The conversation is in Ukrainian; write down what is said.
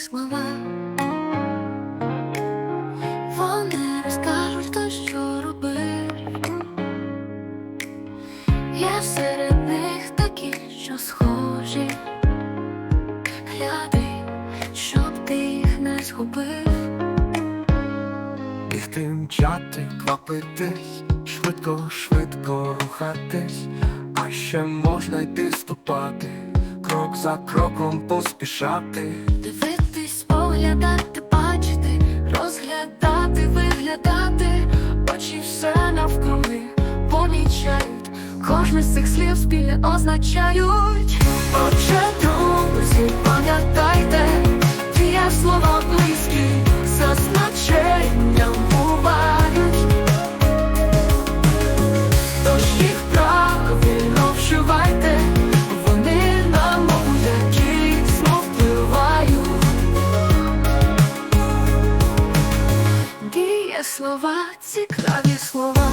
слова. Вони розкажуть, хто що робив. Є серед них такі, що схожі. Гляди, щоб ти їх не згубив. Бігти мчати, квапитись, швидко, швидко рухатись, а ще можна йти ступати, крок за кроком поспішати. Поглядати, бачити, розглядати, виглядати, очі все навкруги помічають, кожне з цих слів спільне означають. Отже, слова, цікаві слова.